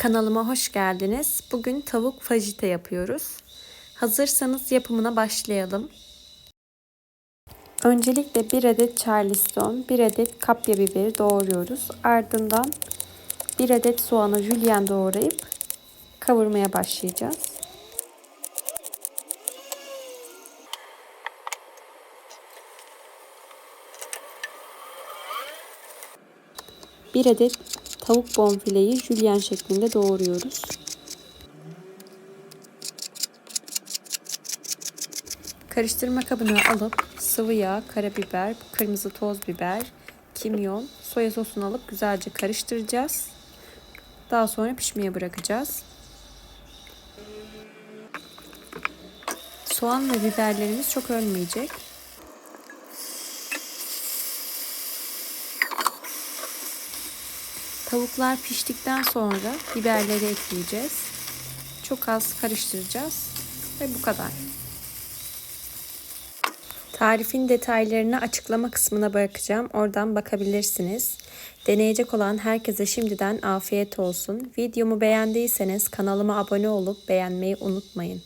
Kanalıma hoş geldiniz. Bugün tavuk fajita yapıyoruz. Hazırsanız yapımına başlayalım. Öncelikle 1 adet charleston, 1 adet kapya biberi doğruyoruz. Ardından 1 adet soğanı jülyen doğrayıp kavurmaya başlayacağız. Bir adet tavuk bonfileyi jülyen şeklinde doğruyoruz. Karıştırma kabına alıp sıvı yağ, karabiber, kırmızı toz biber, kimyon, soya sosunu alıp güzelce karıştıracağız. Daha sonra pişmeye bırakacağız. Soğan ve biberlerimiz çok ölmeyecek. Tavuklar piştikten sonra biberleri ekleyeceğiz. Çok az karıştıracağız ve bu kadar. Tarifin detaylarını açıklama kısmına bırakacağım. Oradan bakabilirsiniz. Deneyecek olan herkese şimdiden afiyet olsun. Videomu beğendiyseniz kanalıma abone olup beğenmeyi unutmayın.